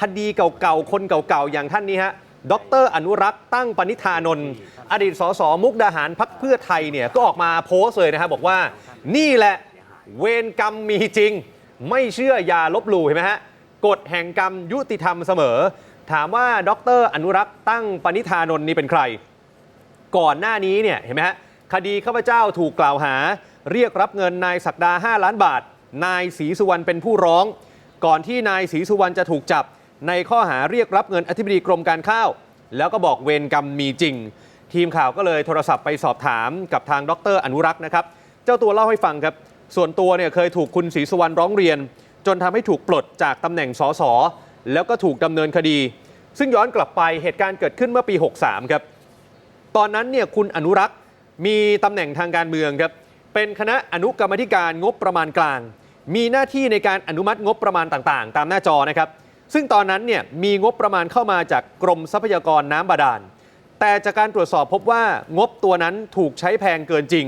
คดีเก่าๆ คนเก่าๆ อย่างท่านนี้ฮะ ดร อนุรักษ์ตั้งปณิธานนท์อดีตสสมุกดาหารพักเพื่อไทยเนี่ยก็ออกมาโพสต์เลยนะฮะบอกว่านี่แหละเวรกรรมมีจริง ไม่เชื่ออย่าลบหลู่เห็นไหมฮะกฎแห่งกรรมยุติธรรมเสมอ ถามว่าดร อนุรักษ์ตั้งปณิธานนท์นี่เป็นใคร ก่อนหน้านี้เนี่ยเห็นไหมฮะคดีข้าพเจ้าถูกกล่าวหา เรียกรับเงินนายศักดา 5 ล้านบาท นายศรีสุวรรณเป็นผู้ร้อง ก่อนที่นายศรีสุวรรณจะถูกจับ ในข้อหาเรียกรับเงินอธิบดีกรมการข้าว แล้วก็บอกเวรกรรมมีจริง ทีมข่าวก็เลยโทรศัพท์ไปสอบถามกับทางดรอนุรักษ์นะครับ เจ้าตัวเล่าให้ฟังครับ ส่วนตัวเนี่ยเคยถูกคุณศรีสุวรรณร้องเรียน จนทำให้ถูกปลดจากตำแหน่งสสแล้วก็ถูกดำเนินคดี ซึ่งย้อนกลับไปเหตุการณ์เกิดขึ้นเมื่อปี 63 ครับ ตอนนั้นเนี่ยคุณอนุรักษ์มีตำแหน่งทางการเมืองครับเป็นคณะอนุกรรมธิการงบประมาณกลาง มีหน้าที่ในการอนุมัติงบประมาณต่างๆ ตามหน้าจอนะครับ ซึ่งตอนนั้นเนี่ยมีงบประมาณเข้ามาจากกรมทรัพยากรน้ำบาดาล แต่จากการตรวจสอบพบว่างบตัวนั้นถูกใช้แพงเกินจริง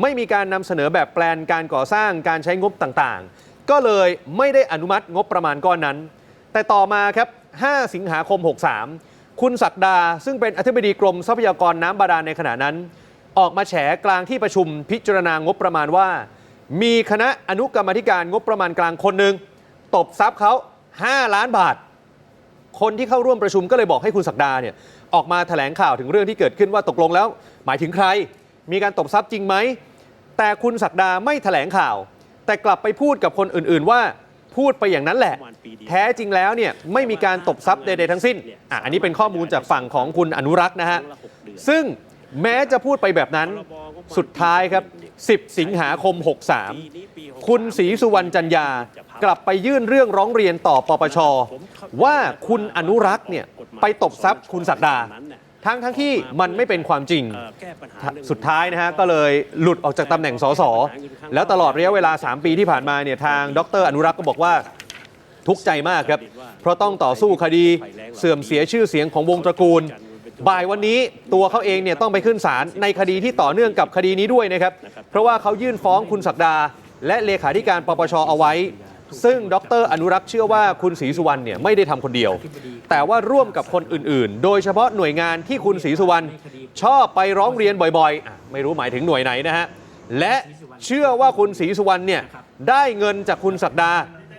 ไม่มีการนำเสนอแบบแปลนการก่อสร้างการใช้งบต่างๆ ก็เลยไม่ได้อนุมัติงบประมาณก้อนนั้น แต่ต่อมาครับ 5 สิงหาคม 63 คุณศักดา ซึ่งเป็นอธิบดีกรมทรัพยากรน้ำบาดาลในขณะนั้น ออกมาแฉกลางที่ประชุมพิจารณางบประมาณว่า มีคณะอนุกรรมธิการงบประมาณกลางคนหนึ่งตบทรัพย์เขา 5 ล้านบาท คนที่เข้าร่วมประชุมก็เลยบอกให้คุณศักดาเนี่ยออกมาแถลงข่าวถึงเรื่องที่เกิดขึ้นว่าตกลงแล้ว หมายถึงใคร มีการตบทรัพย์จริงไหม แต่คุณศักดาไม่แถลงข่าว แต่กลับไปพูดกับคนอื่น ๆ ว่าพูดไปอย่างนั้นแหละ แท้จริงแล้วเนี่ยไม่มีการตบทรัพย์ใดๆทั้งสิ้นอะอันนี้เป็นข้อมูลจากฝั่งของคุณอนุรักษ์นะฮะซึ่ง แม้จะพูดไปแบบนั้นสุดท้ายครับ 10 สิงหาคม 63 คุณศรีสุวรรณจันยากลับไปยื่นเรื่องร้องเรียนต่อปปช ว่าคุณอนุรักษ์เนี่ยไปตบทรัพย์คุณศักดา ทั้งทั้งที่มันไม่เป็นความจริง สุดท้ายนะฮะก็เลยหลุดออกจากตำแหน่งสสแล้วตลอดระยะเวลา 3 ปีที่ผ่านมาเนี่ยทางดรอนุรักษ์ก็บอกว่าทุกข์ใจมากครับ เพราะต้องต่อสู้คดีเสื่อมเสียชื่อเสียงของวงตระกูล บ่ายวันนี้ตัวเขาเองเนี่ยต้องไปขึ้นศาลในคดีที่ต่อเนื่องกับคดีนี้ด้วยนะครับ เพราะว่าเขายื่นฟ้องคุณศักดา และเลขาธิการปปชเอาไว้ ซึ่งดรอนุรักษ์เชื่อว่าคุณศรีสุวรรณเนี่ยไม่ได้ทำคนเดียว แต่ว่าร่วมกับคนอื่นๆ โดยเฉพาะหน่วยงานที่คุณศรีสุวรรณชอบไปร้องเรียนบ่อยๆอะไม่รู้หมายถึงหน่วยไหนนะฮะและเชื่อว่าคุณศรีสุวรรณเนี่ยได้เงินจากคุณศักดา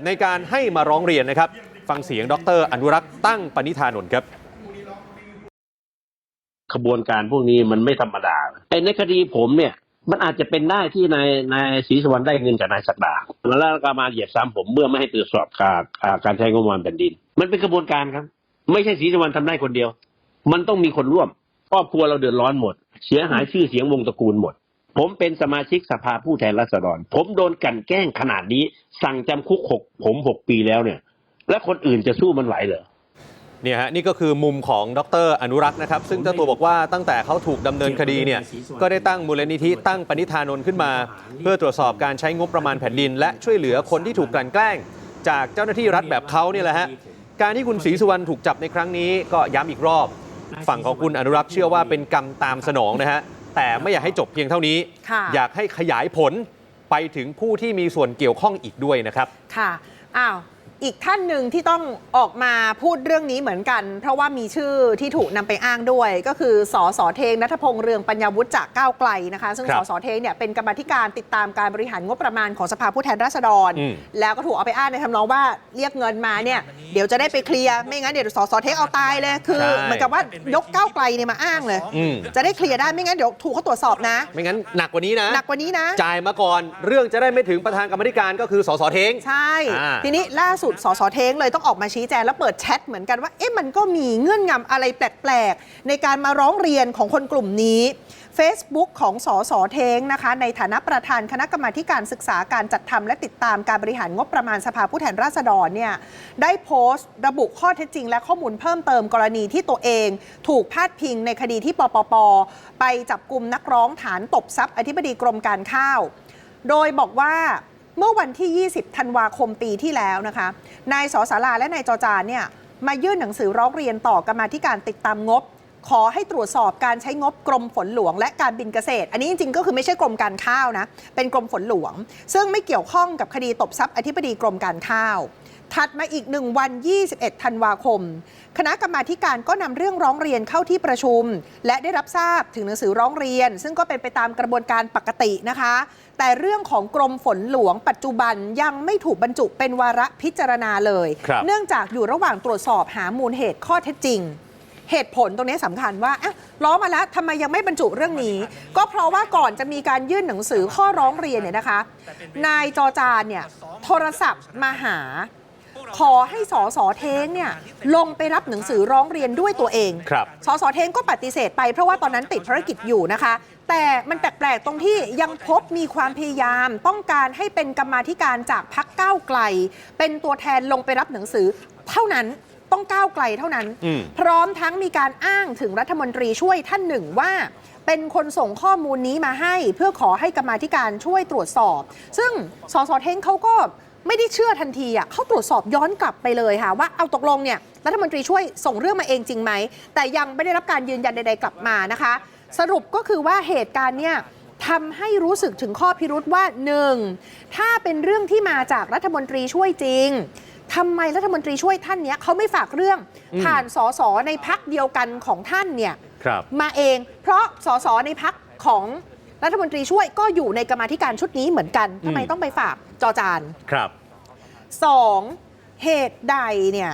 ในการให้มาร้องเรียนนะครับ ฟังเสียงดรอนุรักษ์ตั้งปณิธานนท์ครับ ขบวนการพวกนี้มันไม่ธรรมดาไอ้ในคดีผมเนี่ยมันอาจจะเป็นได้ที่นายนายศรีสุวรรณได้เงินจากนายศักดาแล้วก็มาเหยียดซ้ำผมเมื่อไม่ให้ตรวจสอบการการใช้งบประมาณแผ่นดิน มันเป็นกระบวนการครับ ไม่ใช่ศรีสุวรรณทำได้คนเดียว มันต้องมีคนร่วมครอบครัวเราเดือดร้อนหมด เสียหายชื่อเสียงวงตระกูลหมด ผมเป็นสมาชิกสภาผู้แทนราษฎร ผมโดนกันแกล้งขนาดนี้ สั่งจำคุกหกผมหกปีแล้วเนี่ย แล้วคนอื่นจะสู้มันไหวเหรอ เนี่ยฮะนี่ก็คือมุมของดรอนุรักษ์นะครับ ซึ่งเจ้าตัวบอกว่าตั้งแต่เขาถูกดำเนินคดีเนี่ยก็ได้ตั้งมูลนิธิตั้งปณิธานนท์ขึ้นมา เพื่อตรวจสอบการใช้งบประมาณแผ่นดิน และช่วยเหลือคนที่ถูกกลั่นแกล้ง จากเจ้าหน้าที่รัฐแบบเขาเนี่ยแหละฮะการที่คุณศรีสุวรรณถูกจับในครั้งนี้ก็ย้ำอีกรอบ ฝั่งของคุณอนุรักษ์เชื่อว่าเป็นกรรมตามสนองนะฮะแต่ไม่อยากให้จบเพียงเท่านี้ค่ะอยากให้ขยายผลไปถึงผู้ที่มีส่วนเกี่ยวข้องอีกด้วยนะครับค่ะอ้าว อีกท่านหนึ่งที่ต้องออกมาพูดเรื่องนี้เหมือนกัน เพราะว่ามีชื่อที่ถูกนำไปอ้างด้วย ก็คือสอสอเทงนัทพงษ์เรืองปัญญาวุฒิจากก้าวไกลนะคะ ซึ่งครัสบสเทงเนี่ยเป็นกรรมาธิการติดตามการบริหารงบประมาณของสภาผู้แทนราษฎรอืมแล้วก็ถูกเอาไปอ้างในทำนองว่าเรียกเงินมาเนี่ยเดี๋ยวจะได้ไปเคลียร์ไม่งั้นเดี๋ยวสสเทงเอาตายเลยคือใช่เหมือนกับว่ายกก้าวไกลเนี่ยมาอ้างเลยอืมจะได้เคลียร์ได้ไม่งั้นเดี๋ยวถูกเขาตรวจสอบนะ ไม่งั้นหนักกว่านี้นะหนักกว่านี้นะจ่ายมาก่อนเรื่องจะได้ไม่ถึงประธานกรรมธิการก็คือสสเทงใช่อ่าทีนี้ล่าสุดสสเท้งเลยต้องออกมาชี้แจงแล้วเปิดแชทเหมือนกันว่าเอ๊ะมันก็มีเงื่อนงำอะไรแปลกๆ ในการมาร้องเรียนของคนกลุ่มนี้ Facebook ของสสเท้งนะคะ ในฐานะประธานคณะกรรมาการศึกษาการจัดทำและติดตามการบริหารงบประมาณสภาผู้แทนราษฎรเนี่ยได้โพสต์ระบุข้อเท็จจริง และข้อมูลเพิ่มเติมกรณีที่ตัวเอง ถูกพาดพิงในคดีที่ปปป ไปจับกลุ่มนักร้องฐานตบทรัพย์อธิบดีกรมการข้าว โดยบอกว่า เมื่อวันที่ 20 ธันวาคมปีที่แล้วนะคะ นายสสาราและนายจอจานเนี่ยมายื่นหนังสือร้องเรียนต่อกรรมาธิการติดตามงบ ขอให้ตรวจสอบการใช้งบกรมฝนหลวง และการบินเกษตร อันนี้จริงๆ ก็คือไม่ใช่กรมการข้าวนะ เป็นกรมฝนหลวง ซึ่งไม่เกี่ยวข้องกับคดีตบทรัพย์อธิบดีกรมการข้าว ถัดมาอีกหนึ่งวัน 21 ธันวาคม คณะกรรมาธิการก็นำเรื่องร้องเรียนเข้าที่ประชุม และได้รับทราบถึงหนังสือร้องเรียน ซึ่งก็เป็นไปตามกระบวนการปกตินะคะ แต่เรื่องของกรมฝนหลวงปัจจุบันยังไม่ถูกบรรจุเป็นวาระพิจารณาเลยครับเนื่องจากอยู่ระหว่างตรวจสอบหามูลเหตุข้อเท็จจริงเหตุผลตรงนี้สำคัญว่าอะร้องมาแล้วทำไมยังไม่บรรจุเรื่องนี้ ก็เพราะว่าก่อนจะมีการยื่นหนังสือข้อร้องเรียนเนี่ยนะคะ นายจอจานเนี่ยโทรศัพท์มาหา ขอให้สอสอเท้งเนี่ยลงไปรับหนังสือร้องเรียนด้วยตัวเองครับสอสอเท้งก็ปฏิเสธไปเพราะว่าตอนนั้นติดภารกิจอยู่นะคะ แต่มันแปลกๆตรงที่ยังพบมีความพยายาม ต้องการให้เป็นกรรมาธิการจากพักก้าวไกล เป็นตัวแทนลงไปรับหนังสือเท่านั้นต้องก้าวไกลเท่านั้นอืมพร้อมทั้งมีการอ้างถึงรัฐมนตรีช่วยท่านหนึ่งว่า เป็นคนส่งข้อมูลนี้มาให้ เพื่อขอให้กรรมาธิการช่วยตรวจสอบ ซึ่งสสเท้งเขาก็ ไม่ได้เชื่อทันทีอะเขาตรวจสอบย้อนกลับไปเลยค่ะ ว่าเอาตกลงเนี่ยรัฐมนตรีช่วยส่งเรื่องมาเองจริงไหม แต่ยังไม่ได้รับการยืนยันใด ๆ กลับมานะคะ สรุปก็คือว่าเหตุการณ์เนี่ยทำให้รู้สึกถึงข้อพิรุษว่าหนึ่งถ้าเป็นเรื่องที่มาจากรัฐมนตรีช่วยจริงทำไมรัฐมนตรีช่วยท่านเนี้ยเขาไม่ฝากเรื่องอืมผ่านสสในพักเดียวกันของท่านเนี่ยครับมาเอง เพราะสสในพักของรัฐมนตรีช่วยก็อยู่ในกรรมาธิการชุดนี้เหมือนกันทำไมอืมต้องไปฝาก จอจานครับสองเหตุใดเนี่ย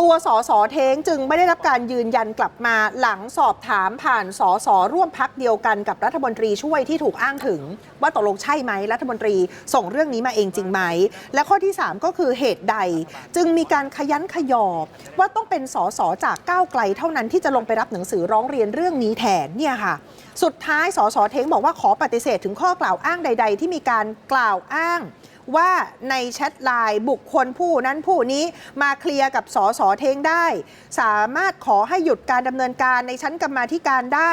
ตัวสสเท้งจึงไม่ได้รับการยืนยันกลับมาหลังสอบถามผ่านสสร่วมพักเดียวกันกับรัฐมนตรีช่วยที่ถูกอ้างถึง ว่าตกลงใช่ไหมรัฐมนตรีส่งเรื่องนี้มาเองจริงไหม และข้อที่ 3 ก็คือเหตุใด จึงมีการขยันขยอบ ว่าต้องเป็นสสจากก้าวไกลเท่านั้นที่จะลงไปรับหนังสือร้องเรียนเรื่องนี้แทนเนี่ยค่ะ สุดท้ายสสเท้งบอกว่าขอปฏิเสธถึงข้อกล่าวอ้างใด ๆ ที่มีการกล่าวอ้าง ว่าในแชทไลน์บุคคลผู้นั้นผู้นี้มาเคลียร์กับสสเทงได้ สามารถขอให้หยุดการดำเนินการในชั้นกรรมาธิการได้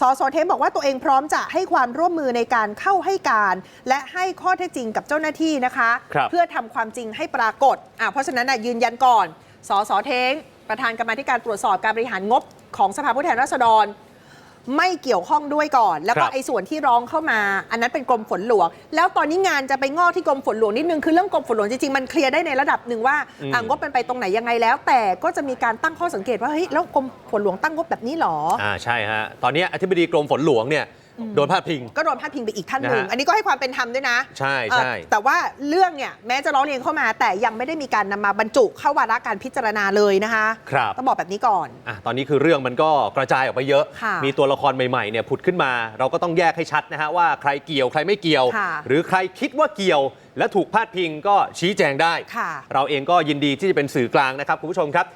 สสเทงบอกว่าตัวเองพร้อมจะให้ความร่วมมือในการเข้าให้การ และให้ข้อเท็จจริงกับเจ้าหน้าที่นะคะครับเพื่อทำความจริงให้ปรากฏอะเพราะฉะนั้นนะยืนยันก่อนสสเทงประธานกรรมาธิการตรวจสอบการบริหารงบของสภาผู้แทนราษฎร ไม่เกี่ยวข้องด้วยก่อน แล้วคก็รับไอ้ส่วนที่ร้องเข้ามา อันนั้นเป็นกรมฝนหลวง แล้วตอนนี้งานจะไปงอกที่กรมฝนหลวงนิดนึงคือเรื่องกรมฝนหลวงจริงๆมันเคลียร์ได้ในระดับหนึ่งว่าอืมอะงบเป็นไปตรงไหนยังไงแล้ว แต่ก็จะมีการตั้งข้อสังเกตว่าเฮ้ยแล้วกรมฝนหลวงตั้งงบแบบนี้หรออ่าใช่ฮะตอนนี้อธิบดีกรมฝนหลวงเนี่ย โดนพาดพิง ก็โดนพาดพิงไปอีกท่านหนึ่งนะฮะอันนี้ก็ให้ความเป็นธรรมด้วยนะใช่เอ่อใช่แต่ว่าเรื่องเนี่ยแม้จะร้องเรียนเข้ามา แต่ยังไม่ได้มีการนำมาบรรจุเข้าวาระการพิจารณาเลยนะคะครับ ต้องบอกแบบนี้ก่อน อะตอนนี้คือเรื่องมันก็กระจายออกไปเยอะ ค่ะมีตัวละครใหม่ๆเนี่ยผุดขึ้นมา เราก็ต้องแยกให้ชัดนะฮะว่าใครเกี่ยวใครไม่เกี่ยว ค่ะหรือใครคิดว่าเกี่ยว และถูกพาดพิงก็ชี้แจงได้ ค่ะ เราเองก็ยินดีที่จะเป็นสื่อกลางนะครับคุณผู้ชมครับ